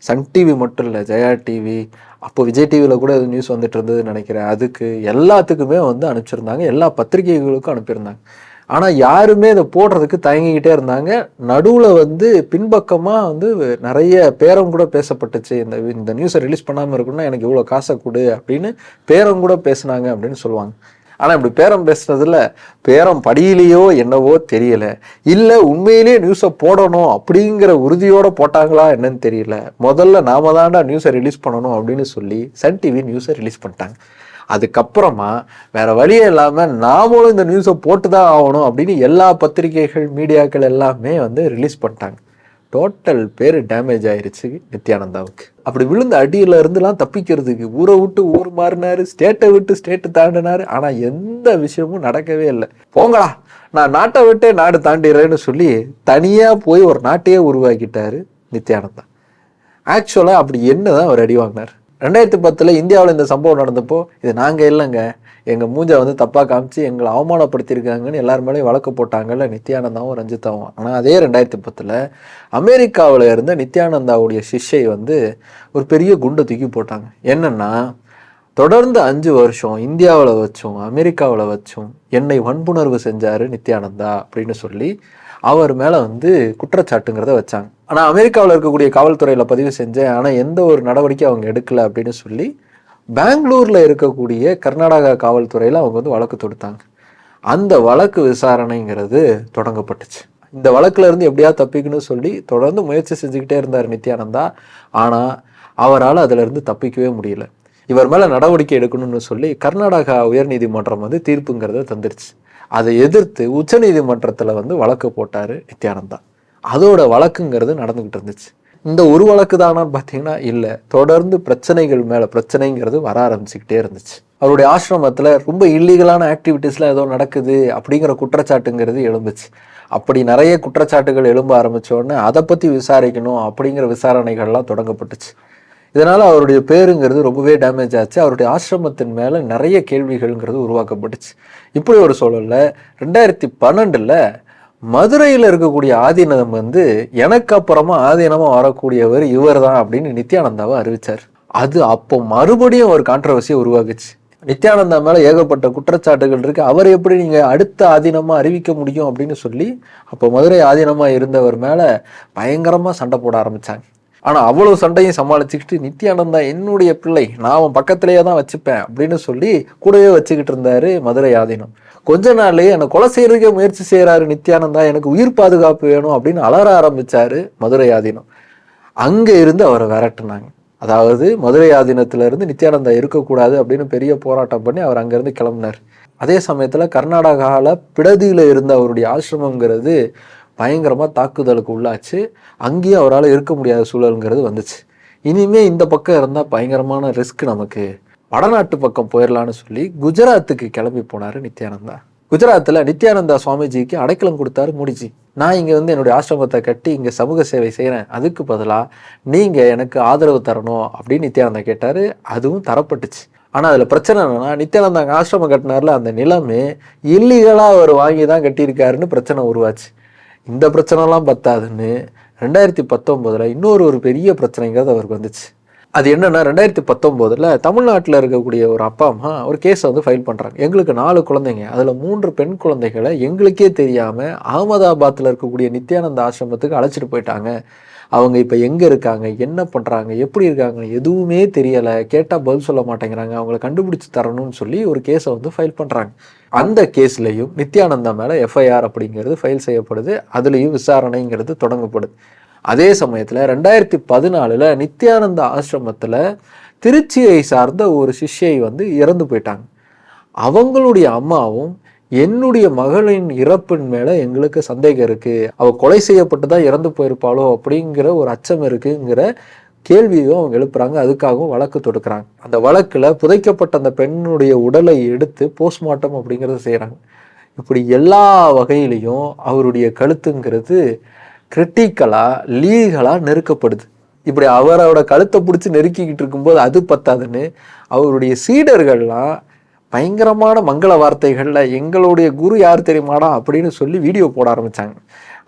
சன் டிவி மட்டும் இல்லை ஜெயா டிவி அப்போ விஜய் டிவியில் கூட அது நியூஸ் வந்துட்டு இருந்ததுன்னு நினைக்கிறேன். அதுக்கு எல்லாத்துக்குமே வந்து அனுப்பிச்சிருந்தாங்க. எல்லா பத்திரிகைகளுக்கும் அனுப்பியிருந்தாங்க. ஆனால் யாருமே இதை போடுறதுக்கு தயங்கிக்கிட்டே இருந்தாங்க. நடுவில் வந்து பின்பக்கமாக வந்து நிறைய பேரம் கூட பேசப்பட்டுச்சு. இந்த இந்த நியூஸை ரிலீஸ் பண்ணாமல் இருக்கணும்னா எனக்கு இவ்வளோ காசை கொடு அப்படின்னு பேரம் கூட பேசுனாங்க அப்படின்னு சொல்லுவாங்க. ஆனால் இப்படி பேரம் பேசுறதுல பேரம் படியிலையோ என்னவோ தெரியல. இல்லை உண்மையிலேயே நியூஸை போடணும் அப்படிங்கிற உறுதியோடு போட்டாங்களா என்னன்னு தெரியல. முதல்ல நாம தாண்டா நியூஸை ரிலீஸ் பண்ணணும் அப்படின்னு சொல்லி சன் டிவி நியூஸை ரிலீஸ் பண்ணிட்டாங்க. அதுக்கப்புறமா வேற வழியே இல்லாமல் நாமளும் இந்த நியூஸை போட்டு தான் ஆகணும் அப்படின்னு எல்லா பத்திரிகைகள் மீடியாக்கள் எல்லாமே வந்து ரிலீஸ் பண்ணிட்டாங்க. டோட்டல் பேர் டேமேஜ் ஆயிருச்சு நித்யானந்தாவுக்கு. அப்படி விழுந்த அடியில இருந்துலாம் தப்பிக்கிறதுக்கு ஊரை விட்டு ஊர் மாறினாரு ஸ்டேட்டை விட்டு ஸ்டேட்டு தாண்டினாரு. ஆனா எந்த விஷயமும் நடக்கவே இல்லை. போங்களா நான் நாட்டை விட்டே நாடு தாண்டிடுறேன்னு சொல்லி தனியா போய் ஒரு நாட்டையே உருவாக்கிட்டாரு நித்யானந்தா. ஆக்சுவலாக அப்படி என்ன தான் அவர் அடி வாங்கினார்? ரெண்டாயிரத்தி பத்தில் இந்தியாவில் இந்த சம்பவம் நடந்தப்போ இது நாங்கள் இல்லைங்க. எங்கள் மூஞ்சை வந்து தப்பாக காமிச்சு எங்களை அவமானப்படுத்தியிருக்காங்கன்னு எல்லார் மேலேயும் வழக்கு போட்டாங்கல்ல நித்யானந்தாவும் ரஞ்சிதாவும் ஆனால் அதே ரெண்டாயிரத்தி பத்தில் அமெரிக்காவில் இருந்த நித்யானந்தாவுடைய சிஷ்யை வந்து ஒரு பெரிய குண்டை தூக்கி போட்டாங்க. என்னென்னா தொடர்ந்து அஞ்சு வருஷம் இந்தியாவில் வச்சும் அமெரிக்காவில் வச்சும் என்னை வன்புணர்வு செஞ்சார் நித்யானந்தா அப்படின்னு சொல்லி அவர் மேலே வந்து குற்றச்சாட்டுங்கிறத வச்சாங்க. ஆனால் அமெரிக்காவில் இருக்கக்கூடிய காவல்துறையில் பதிவு செஞ்சேன். ஆனால் எந்த ஒரு நடவடிக்கை அவங்க எடுக்கல அப்படின்னு சொல்லி பெங்களூரில் இருக்கக்கூடிய கர்நாடகா காவல்துறையில் அவங்க வந்து வழக்கு தொடுத்தாங்க. அந்த வழக்கு விசாரணைங்கிறது தொடங்கப்பட்டுச்சு. இந்த வழக்குல இருந்து எப்படியாவது தப்பிக்கணும்னு சொல்லி தொடர்ந்து முயற்சி செஞ்சுக்கிட்டே இருந்தார் நித்யானந்தா. ஆனால் அவரால் அதிலிருந்து தப்பிக்கவே முடியல. இவர் மேலே நடவடிக்கை எடுக்கணும்னு சொல்லி கர்நாடகா உயர்நீதிமன்றம் வந்து தீர்ப்புங்கிறத தந்துருச்சு. அதை எதிர்த்து உச்சநீதிமன்றத்தில் வந்து வழக்கு போட்டார் நித்யானந்தா. அதோட வழக்குங்கிறது நடந்துக்கிட்டு இருந்துச்சு. இந்த ஒரு வழக்கு தானான்னு பார்த்தீங்கன்னா இல்லை. தொடர்ந்து பிரச்சனைகள் மேலே பிரச்சனைங்கிறது வர ஆரம்பிச்சுக்கிட்டே இருந்துச்சு. அவருடைய ஆசிரமத்தில் ரொம்ப இல்லீகலான ஆக்டிவிட்டீஸ்லாம் ஏதோ நடக்குது அப்படிங்கிற குற்றச்சாட்டுங்கிறது எழும்புச்சு அப்படி நிறைய குற்றச்சாட்டுகள் எழும்ப ஆரம்பித்தோடனே உடனே அதை பற்றி விசாரிக்கணும் அப்படிங்கிற விசாரணைகள்லாம் தொடங்கப்பட்டுச்சு. இதனால் அவருடைய பேருங்கிறது ரொம்பவே டேமேஜ் ஆச்சு. அவருடைய ஆசிரமத்தின் மேலே நிறைய கேள்விகள்ங்கிறது உருவாக்கப்பட்டுச்சு. இப்படி ஒரு சூழலில் ரெண்டாயிரத்தி பன்னெண்டில் மதுரையில் இருக்கக்கூடிய ஆதீனம் வந்து எனக்கு அப்புறமா ஆதீனமாக வரக்கூடியவர் இவர் தான் அப்படின்னு நித்யானந்தாவை அறிவிச்சார். அது அப்போ மறுபடியும் ஒரு கான்ட்ரவர்சியை உருவாக்குச்சு. நித்யானந்தா மேலே ஏகப்பட்ட குற்றச்சாட்டுகள் இருக்கு. அவர் எப்படி நீங்க அடுத்த ஆதீனமா அறிவிக்க முடியும் அப்படின்னு சொல்லி அப்போ மதுரை ஆதீனமா இருந்தவர் மேலே பயங்கரமா சண்டை போட ஆரம்பிச்சாங்க. ஆனால் அவ்வளோ சண்டையும் சமாளிச்சுக்கிட்டு நித்யானந்தா என்னுடைய பிள்ளை நான் அவன் பக்கத்திலேயே தான் வச்சுப்பேன் அப்படின்னு சொல்லி கூடவே வச்சுக்கிட்டு இருந்தாரு மதுரை ஆதீனம். கொஞ்ச நாள்லேயே என்னை கொலை செய்யறதுக்கே முயற்சி செய்கிறாரு நித்யானந்தா. எனக்கு உயிர் பாதுகாப்பு வேணும் அப்படின்னு அலற ஆரம்பிச்சாரு மதுரை ஆதீனம். அங்கே இருந்து அவரை விரட்டினாங்க. அதாவது மதுரை ஆதீனத்துல இருந்து நித்யானந்தா இருக்கக்கூடாது அப்படின்னு பெரிய போராட்டம் பண்ணி அவர் அங்கேருந்து கிளம்பினார். அதே சமயத்தில் கர்நாடகாவில் பிடதியில் இருந்த அவருடைய ஆசிரமங்கிறது பயங்கரமாக தாக்குதலுக்கு உள்ளாச்சு. அங்கேயும் அவரால் இருக்க முடியாத சூழலுங்கிறது வந்துச்சு. இனிமே இந்த பக்கம் இருந்தால் பயங்கரமான ரிஸ்க் நமக்கு வடநாட்டு பக்கம் போயிடலான்னு சொல்லி குஜராத்துக்கு கிளம்பி போனார் நித்யானந்தா. குஜராத்தில் நித்யானந்தா சுவாமிஜிக்கு அடைக்கலம் கொடுத்தாரு மோடிஜி. நான் இங்கே வந்து என்னுடைய ஆசிரமத்தை கட்டி இங்கே சமூக சேவை செய்கிறேன் அதுக்கு பதிலாக நீங்கள் எனக்கு ஆதரவு தரணும் அப்படின்னு நித்யானந்தா கேட்டார். அதுவும் தரப்பட்டுச்சு. ஆனால் அதில் பிரச்சனை என்னென்னா நித்யானந்தா அங்கே ஆசிரமம் கட்டினார்ல அந்த நிலமே இல்லீகலாக அவர் வாங்கி தான் கட்டியிருக்காருன்னு பிரச்சனை உருவாச்சு. இந்த பிரச்சனைலாம் பத்தாதுன்னு ரெண்டாயிரத்தி பத்தொம்போதில் இன்னொரு ஒரு பெரிய பிரச்சனைங்கிறது அவருக்கு வந்துச்சு. அது என்னென்னா ரெண்டாயிரத்தி பத்தொம்போதில் தமிழ்நாட்டில் இருக்கக்கூடிய ஒரு அப்பா அம்மா ஒரு கேஸை வந்து ஃபைல் பண்ணுறாங்க எங்களுக்கு நாலு குழந்தைங்க. அதில் மூன்று பெண் குழந்தைகளை எங்களுக்கே தெரியாமல் அகமதாபாத்தில் இருக்கக்கூடிய நித்யானந்த ஆசிரமத்துக்கு அழைச்சிட்டு போயிட்டாங்க. அவங்க இப்போ எங்கே இருக்காங்க என்ன பண்ணுறாங்க எப்படி இருக்காங்க எதுவுமே தெரியலை. கேட்டால் பதில் சொல்ல மாட்டேங்கிறாங்க. அவங்கள கண்டுபிடிச்சி தரணும்னு சொல்லி ஒரு கேஸை வந்து ஃபைல் பண்ணுறாங்க அந்த கேஸ்லையும் நித்யானந்தா மேலே எஃப்ஐஆர் அப்படிங்கிறது ஃபைல் செய்யப்படுது. அதுலேயும் விசாரணைங்கிறது தொடங்கப்படுது. அதே சமயத்தில் ரெண்டாயிரத்தி பதினாலில் நித்யானந்தா ஆசிரமத்தில் திருச்சியை சார்ந்த ஒரு சிஷ்யை வந்து இறந்து போயிட்டாங்க. அவங்களுடைய அம்மாவும் என்னுடைய மகளின் இறப்பின் மேல எங்களுக்கு சந்தேகம் இருக்கு. அவ கொலை செய்யப்பட்டு தான் இறந்து போயிருப்பாளோ அப்படிங்கிற ஒரு அச்சம் இருக்குங்கிற கேள்வியும் அவங்க எழுப்புறாங்க. அதுக்காகவும் வழக்கு தொடுக்கிறாங்க. அந்த வழக்குல புதைக்கப்பட்ட அந்த பெண்ணுடைய உடலை எடுத்து போஸ்ட்மார்ட்டம் அப்படிங்கிறத செய்கிறாங்க இப்படி எல்லா வகையிலையும் அவருடைய கழுத்துங்கிறது கிரிட்டிக்கலா லீகலா நெருக்கப்படுது. இப்படி அவரோட கழுத்தை பிடிச்சி நெருக்கிக்கிட்டு இருக்கும்போது அது பத்தாதுன்னு அவருடைய சீடர்கள்லாம் பயங்கரமான மங்கள வார்த்தைகளில் எங்களுடைய குரு யார் தெரியுமாடா அப்படின்னு சொல்லி வீடியோ போட ஆரம்பித்தாங்க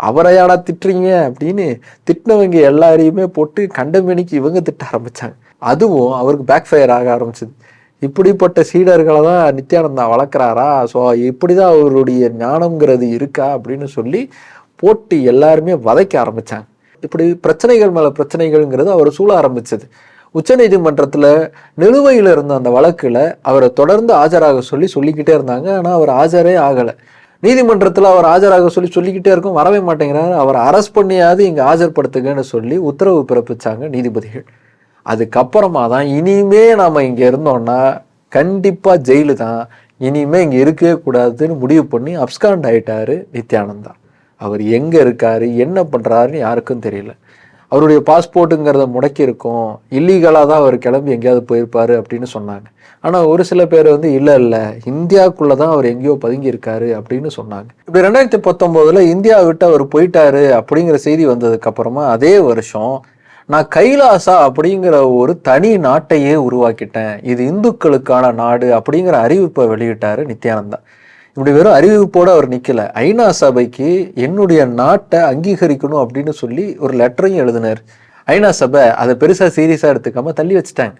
அவரையாடா திட்டுறீங்க அப்படின்னு திட்டினவங்க எல்லாரையுமே போட்டு கண்டமேனிக்கு இவங்க திட்ட ஆரம்பித்தாங்க அதுவும் அவருக்கு பேக் ஃபயர் ஆக ஆரம்பிச்சது. இப்படிப்பட்ட சீடர்களை தான் நித்யானந்தா வளர்க்குறாரா? ஸோ இப்படி தான் அவருடைய ஞானம்ங்கிறது இருக்கா அப்படின்னு சொல்லி போட்டு எல்லாருமே வதைக்க ஆரம்பித்தாங்க இப்படி பிரச்சனைகள் மேலே பிரச்சனைகள்ங்கிறது அவர் சூழ ஆரம்பிச்சது. உச்சநீதிமன்றத்தில் நிலுவையில் இருந்த அந்த வழக்கில் அவரை தொடர்ந்து ஆஜராக சொல்லி சொல்லிக்கிட்டே இருந்தாங்க. ஆனால் அவர் ஆஜரே ஆகலை. நீதிமன்றத்தில் அவர் ஆஜராக சொல்லி சொல்லிக்கிட்டே இருக்கும். வரவே மாட்டேங்கிறார். அவர் அரெஸ்ட் பண்ணியாவது இங்கே ஆஜர்படுத்துங்கன்னு சொல்லி உத்தரவு பிறப்பிச்சாங்க நீதிபதிகள். அதுக்கப்புறமா தான் இனிமே நாம் இங்கே இருந்தோம்னா கண்டிப்பாக ஜெயிலு தான். இனிமே இங்கே இருக்கவே கூடாதுன்னு முடிவு பண்ணி அப்ஸ்காண்ட் ஆயிட்டாரு நித்யானந்தா. அவர் எங்கே இருக்காரு என்ன பண்ணுறாருன்னு யாருக்கும் தெரியல. அவருடைய பாஸ்போர்ட்டுங்கிறத முடக்கியிருக்கோம். இல்லீகலாக தான் அவர் கிளம்பி எங்கேயாவது போயிருப்பாரு அப்படின்னு சொன்னாங்க. ஆனால் ஒரு சில பேர் வந்து இல்லை இல்லை இந்தியாவுக்குள்ளே தான் அவர் எங்கேயோ பதுங்கியிருக்காரு அப்படின்னு சொன்னாங்க. இப்படி ரெண்டாயிரத்தி பத்தொம்போதில் இந்தியா விட்டு அவர் போயிட்டாரு அப்படிங்கிற செய்தி வந்ததுக்கப்புறமா அதே வருஷம் நான் கைலாசா அப்படிங்கிற ஒரு தனி நாட்டையே உருவாக்கிட்டேன். இது இந்துக்களுக்கான நாடு அப்படிங்கிற அறிவிப்பை வெளியிட்டார் நித்யானந்தா. இப்படி வெறும் அறிவிப்போடு அவர் நிற்கல ஐநா சபைக்கு என்னுடைய நாட்டை அங்கீகரிக்கணும் அப்படின்னு சொல்லி ஒரு லெட்டரையும் எழுதினார். ஐநா சபை அதை பெருசாக சீரியஸாக எடுத்துக்காம தள்ளி வச்சுட்டாங்க.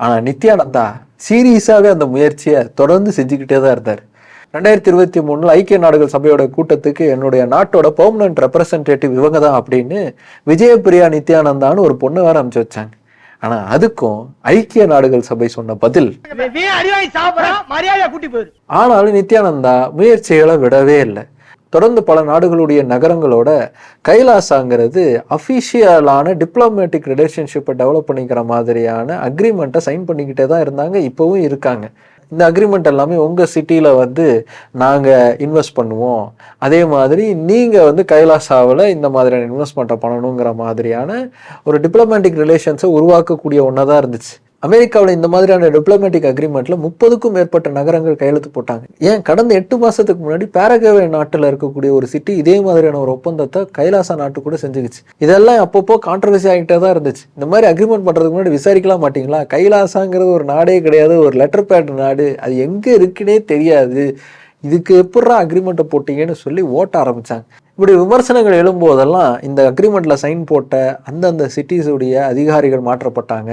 ஆனால் நித்யானந்தா சீரியஸாகவே அந்த முயற்சியை தொடர்ந்து செஞ்சுக்கிட்டே தான் இருந்தார். ரெண்டாயிரத்தி இருபத்தி மூணில் ஐக்கிய நாடுகள் சபையோட கூட்டத்துக்கு என்னுடைய நாட்டோட பெர்மனன்ட் ரெப்ரசன்டேட்டிவ் இவங்க தான் அப்படின்னு விஜயபிரியா நித்யானந்தான்னு ஒரு பொண்ணு வேற அனுப்பிச்சு வச்சாங்க. ஆனா அதுக்கும் ஐக்கிய நாடுகள் சபை சொன்ன பதில் ஆனாலும் நித்யானந்தா முயற்சிகளை விடவே இல்லை. தொடர்ந்து பல நாடுகளுடைய நகரங்களோட கைலாசாங்கிறது அஃபிஷியலான டிப்ளமேட்டிக் ரிலேஷன்ஷிப்பை டெவலப் பண்ணிக்கிற மாதிரியான அக்ரிமெண்ட்டை சைன் பண்ணிக்கிட்டே தான் இருந்தாங்க இப்போவும் இருக்காங்க. இந்த அக்ரிமெண்ட் எல்லாமே உங்கள் சிட்டியில் வந்து நாங்கள் இன்வெஸ்ட் பண்ணுவோம். அதே மாதிரி நீங்கள் வந்து கைலாசாவில் இந்த மாதிரியான இன்வெஸ்ட்மெண்ட்டை பண்ணணுங்கிற மாதிரியான ஒரு டிப்ளமேட்டிக் ரிலேஷன்ஸை உருவாக்கக்கூடிய ஒன்றா தான் இருந்துச்சு. அமெரிக்காவில் இந்த மாதிரியான டிப்ளமேட்டிக் அக்ரிமெண்ட்ல முப்பதுக்கும் மேற்பட்ட நகரங்கள் கையெழுத்து போட்டாங்க. ஏன்? கடந்த எட்டு மாசத்துக்கு முன்னாடி பேரகவே நாட்டில் இருக்கக்கூடிய ஒரு சிட்டி இதே மாதிரியான ஒரு ஒப்பந்தத்தை கைலாசா நாட்டு கூட செஞ்சுக்கிச்சு. இதெல்லாம் அப்பப்போ கான்ட்ரவர்சி ஆகிட்டே தான் இருந்துச்சு. இந்த மாதிரி அக்ரிமெண்ட் பண்றதுக்கு முன்னாடி விசாரிக்கலாம் மாட்டீங்களா? கைலாசாங்கிறது ஒரு நாடே கிடையாது ஒரு லெட்டர் பேட் நாடு. அது எங்கே இருக்குன்னே தெரியாது. இதுக்கு எப்படா அக்ரிமெண்ட்டை போட்டீங்கன்னு சொல்லி ஓட்ட ஆரம்பித்தாங்க இப்படி விமர்சனங்கள் எழும்போதெல்லாம் இந்த அக்ரிமெண்ட்டில் சைன் போட்ட அந்தந்த சிட்டிஸுடைய அதிகாரிகள் மாற்றப்பட்டாங்க.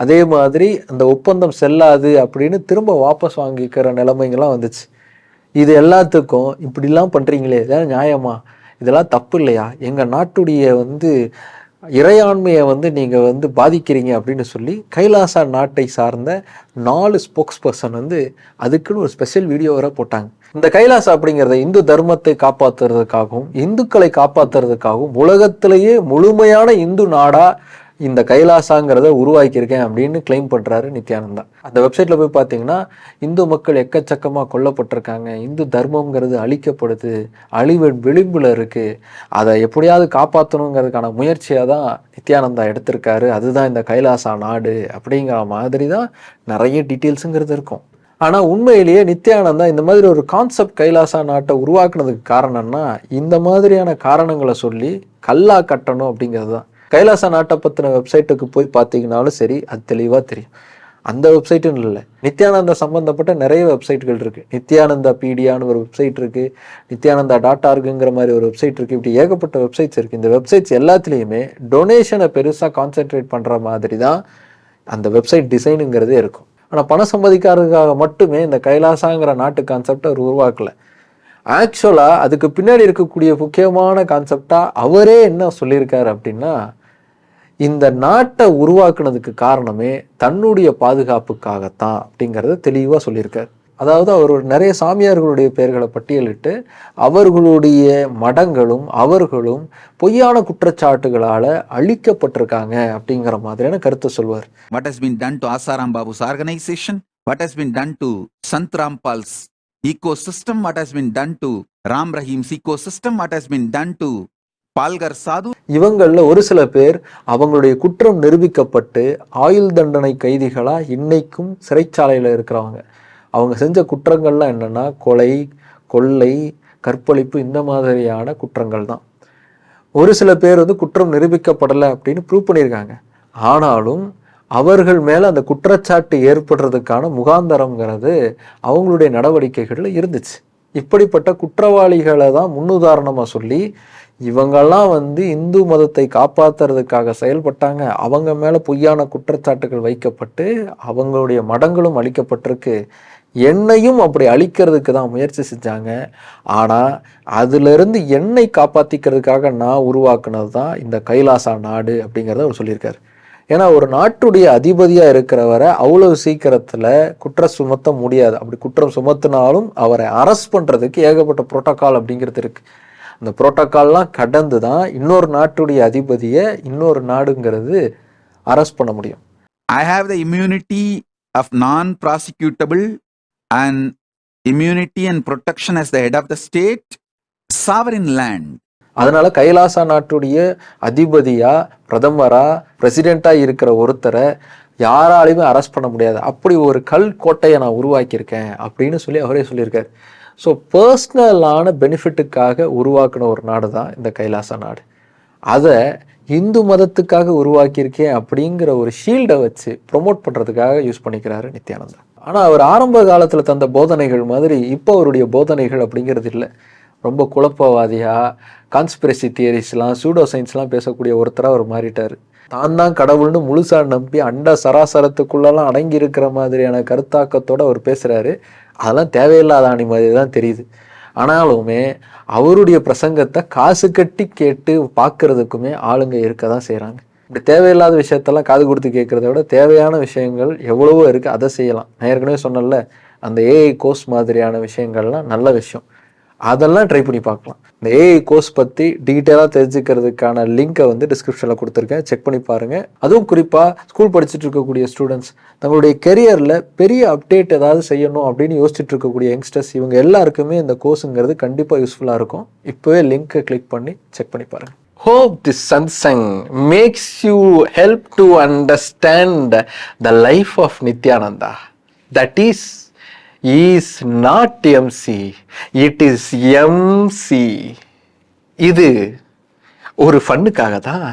அதே மாதிரி அந்த ஒப்பந்தம் செல்லாது அப்படின்னு திரும்ப வாபஸ் வாங்கிக்கிற நிலைமைங்கெல்லாம் வந்துச்சு. இது எல்லாத்துக்கும் இப்படிலாம் பண்ணுறீங்களே இதெல்லாம் நியாயமா? இதெல்லாம் தப்பு இல்லையா எங்கள் நாட்டுடைய வந்து இறையாண்மையை வந்து நீங்கள் வந்து பாதிக்கிறீங்க அப்படின்னு சொல்லி கைலாசா நாட்டை சார்ந்த நாலு ஸ்போக்ஸ் பர்சன் வந்து அதுக்குன்னு ஒரு ஸ்பெஷல் வீடியோ வர போட்டாங்க. இந்த கைலாசா அப்படிங்கிறத இந்து தர்மத்தை காப்பாத்துறதுக்காகவும் இந்துக்களை காப்பாத்துறதுக்காகவும் உலகத்திலேயே முழுமையான இந்து நாடாக இந்த கைலாசாங்கிறத உருவாக்கியிருக்கேன் அப்படின்னு கிளைம் பண்ணுறாரு நித்யானந்தா. அந்த வெப்சைட்டில் போய் பார்த்தீங்கன்னா இந்து மக்கள் எக்கச்சக்கமாக கொல்லப்பட்டிருக்காங்க. இந்து தர்மம்ங்கிறது அழிக்கப்படுது. அழிவன் விளிம்பில் இருக்குது அதை எப்படியாவது காப்பாற்றணுங்கிறதுக்கான முயற்சியாக தான் நித்யானந்தா எடுத்திருக்காரு. அதுதான் இந்த கைலாசா நாடு அப்படிங்கிற மாதிரி தான் நிறைய டீட்டெயில்ஸுங்கிறது இருக்கும். ஆனால் உண்மையிலேயே நித்யானந்தா இந்த மாதிரி ஒரு கான்செப்ட் கைலாசா நாட்டை உருவாக்குனதுக்கு காரணம்னா இந்த மாதிரியான காரணங்களை சொல்லி கல்லா கட்டணும் அப்படிங்கிறது தான். கைலாசா நாட்டை பற்றின வெப்சைட்டுக்கு போய் பார்த்தீங்கனாலும் சரி அது தெளிவாக தெரியும். அந்த வெப்சைட்டுன்னு இல்லை. நித்யானந்தா சம்பந்தப்பட்ட நிறைய வெப்சைட்கள் இருக்குது நித்யானந்தா பீடியான்னு ஒரு வெப்சைட் இருக்குது நித்யானந்தா டாட் ஆர்குங்கிற மாதிரி ஒரு வெப்சைட் இருக்குது இப்படி ஏகப்பட்ட வெப்சைட்ஸ் இருக்குது இந்த வெப்சைட்ஸ் எல்லாத்துலேயுமே டொனேஷனை பெருசாக கான்சென்ட்ரேட் பண்ணுற மாதிரி தான் அந்த வெப்சைட் டிசைனுங்கிறதே இருக்கும். ஆனால் பணம் சம்பாதிக்கிறதுக்காக மட்டுமே இந்த கைலாசாங்கிற நாட்டு கான்செப்டை அவர் உருவாக்கல. ஆக்சுவலாக அதுக்கு பின்னாடி இருக்கக்கூடிய முக்கியமான கான்செப்டாக அவரே என்ன சொல்லியிருக்காரு அப்படின்னா இந்த நாட்டை உருவாக்குனதுக்கு காரணமே தன்னுடைய பாதுகாப்புக்காகத்தான் அப்படிங்கிறத தெளிவாக சொல்லியிருக்கார். அதாவது அவர் நிறைய சாமியார்களுடைய பெயர்களை பட்டியலிட்டு அவர்களுடைய மடங்களும் அவர்களும் பொய்யான குற்றச்சாட்டுகளால் அழிக்கப்பட்டிருக்காங்க அப்படிங்கிற மாதிரியான கருத்தை சொல்வார். What has been done to Asaram Bapu's organisation what has been done to Sant Rampal's ecosystem, what has been done to Ram Rahim's ecosystem, what has been done to Palghar sadhu இவங்களில் ஒரு சில பேர் அவங்களுடைய குற்றம் நிரூபிக்கப்பட்டு ஆயுள் தண்டனை கைதிகளா இன்னைக்கும் சிறைச்சாலையில் இருக்கிறவங்க. அவங்க செஞ்ச குற்றங்கள்லாம் என்னன்னா கொலை கொள்ளை கற்பழிப்பு இந்த மாதிரியான குற்றங்கள் தான். ஒரு சில பேர் வந்து குற்றம் நிரூபிக்கப்படலை அப்படின்னு ப்ரூவ் பண்ணியிருக்காங்க. ஆனாலும் அவர்கள் மேலே அந்த குற்றச்சாட்டு ஏற்படுறதுக்கான முகாந்தரம்ங்கிறது அவங்களுடைய நடவடிக்கைகளில் இருந்துச்சு. இப்படிப்பட்ட குற்றவாளிகளை தான் முன்னுதாரணமாக சொல்லி இவங்கெல்லாம் வந்து இந்து மதத்தை காப்பாத்துறதுக்காக செயல்பட்டாங்க. அவங்க மேலே பொய்யான குற்றச்சாட்டுகள் வைக்கப்பட்டு அவங்களுடைய மடங்களும் அழிக்கப்பட்டிருக்கு. என்னையும் அப்படி அழிக்கிறதுக்கு தான் முயற்சி செஞ்சாங்க. ஆனால் அதுலேருந்து என்னை காப்பாற்றிக்கிறதுக்காக நான் உருவாக்குனது தான் இந்த கைலாசா நாடு அப்படிங்கிறத அவர் சொல்லியிருக்காரு. ஏன்னா ஒரு நாட்டுடைய அதிபதியாக இருக்கிறவரை அவ்வளவு சீக்கிரத்தில் குற்றம் சுமத்த முடியாது. அப்படி குற்றம் சுமத்தினாலும் அவரை அரெஸ்ட் பண்ணுறதுக்கு ஏகப்பட்ட புரோட்டோக்கால் அப்படிங்கிறது இருக்குது அந்த புரோட்டோக்கால்லாம் கடந்து தான் இன்னொரு நாட்டுடைய அதிபதியை இன்னொரு நாடுங்கிறது அரெஸ்ட் பண்ண முடியும். I have the immunity of non prosecutable and immunity and protection as the head of the state sovereign land அதனால கைலாசா நாட்டுடைய அதிபதியா பிரதமரா பிரசிடெண்டா இருக்கிற ஒருத்தரை யாராலையுமே அரெஸ்ட் பண்ண முடியாது. அப்படி ஒரு கல் கோட்டையை நான் உருவாக்கியிருக்கேன் அப்படின்னு சொல்லி அவரே சொல்லியிருக்காரு. ஸோ பர்சனலான பெனிஃபிட்டுக்காக உருவாக்கின ஒரு நாடு தான் இந்த கைலாசா நாடு. அதை இந்து மதத்துக்காக உருவாக்கியிருக்கேன் அப்படிங்கிற ஒரு ஷீல்டை வச்சு ப்ரொமோட் பண்ணுறதுக்காக யூஸ் பண்ணிக்கிறாரு நித்யானந்தா. ஆனால் அவர் ஆரம்ப காலத்தில் தந்த போதனைகள் மாதிரி இப்போ அவருடைய போதனைகள் அப்படிங்கிறது இல்லை. ரொம்ப குழப்பவாதியாக கான்ஸ்பிரசி தியரிஸ்லாம் சூடோ சயின்ஸ்லாம் பேசக்கூடிய ஒருத்தராக அவர் மாறிட்டார். தான் தான் கடவுள்னு முழுசாக நம்பி அண்ட சராசரத்துக்குள்ளெல்லாம் அடங்கி இருக்கிற மாதிரியான கருத்தாக்கத்தோடு அவர் பேசுகிறாரு அதெல்லாம் தேவையில்லாத ஆணி மாதிரி தான் தெரியுது. ஆனாலுமே அவருடைய பிரசங்கத்தை காசு கட்டி கேட்டு பார்க்கறதுக்குமே ஆளுங்க இருக்க தான் செய்கிறாங்க இப்படி தேவையில்லாத விஷயத்தெல்லாம் காது கொடுத்து கேட்குறத விட தேவையான விஷயங்கள் எவ்வளவோ இருக்குது அதை செய்யலாம். நான் ஏற்கனவே சொன்னேன்ல அந்த ஏஐ கோர்ஸ் மாதிரியான விஷயங்கள்லாம் நல்ல விஷயம். அதெல்லாம் ட்ரை பண்ணி பார்க்கலாம். இந்த ஏஐ கோர்ஸ் பற்றி டீட்டெயிலாக தெரிஞ்சுக்கிறதுக்கான லிங்க்கை வந்து டிஸ்கிரிப்ஷனில் கொடுத்துருக்கேன். செக் பண்ணி பாருங்கள் அதுவும் குறிப்பாக ஸ்கூல் படிச்சுட்டு இருக்கக்கூடிய ஸ்டூடெண்ட்ஸ் தங்களுடைய கெரியரில் பெரிய அப்டேட் ஏதாவது செய்யணும் அப்படின்னு யோசிச்சுட்டு இருக்கக்கூடிய யங்ஸ்டர்ஸ் இவங்க எல்லாருக்குமே இந்த கோர்ஸுங்கிறது கண்டிப்பாக யூஸ்ஃபுல்லாக இருக்கும். இப்போவே லிங்க்கை கிளிக் பண்ணி செக் பண்ணி பாருங்கள் Hope this satsang makes you help to understand the life of Nityananda. That is, is not MC it is MC இது ஒரு ஃபன்னுக்காக தான்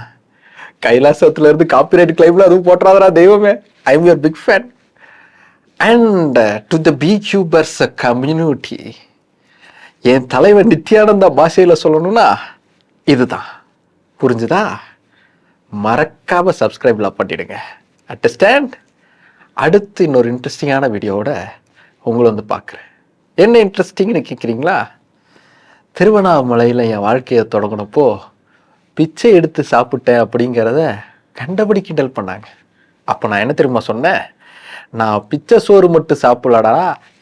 கைலாசத்துல இருந்து காப்பிரைட் கிளைம்ல அதுவும் போட்டுறாதரா தெய்வமே. I am your big fan and to the peach yoopers community என் தலைவன் நித்யானந்தா பாஷையில் சொல்லணும்னா இதுதான். புரிஞ்சுதா? மறக்காம சப்ஸ்கிரைப்லாம் பண்ணிடுங்க. அண்டர்ஸ்டாண்ட் அடுத்து இன்னொரு இன்ட்ரெஸ்டிங்கான வீடியோவோட உங்களை வந்து பார்க்குறேன். என்ன இன்ட்ரெஸ்டிங்னு கேட்குறீங்களா? திருவண்ணாமலையில் என் வாழ்க்கையை தொடங்கினப்போ பிச்சை எடுத்து சாப்பிட்டேன் அப்படிங்கிறத கண்டபடி கிண்டல் பண்ணாங்க. அப்போ நான் என்ன தெரியுமா சொன்னேன்? நான் பிச்சை சோறு மட்டும் சாப்பிடலடா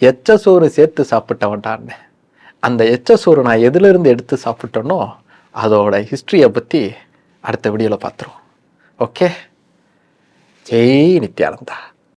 எச்ச சோறு சேர்த்து சாப்பிட்டவன்டான்னு. அந்த எச்ச சோறு நான் எதுலேருந்து எடுத்து சாப்பிட்டேனோ அதோட ஹிஸ்ட்ரியை பற்றி அடுத்த வீடியோவில் பார்த்துருவோம். ஓகே ஜெய் நித்யானந்தா.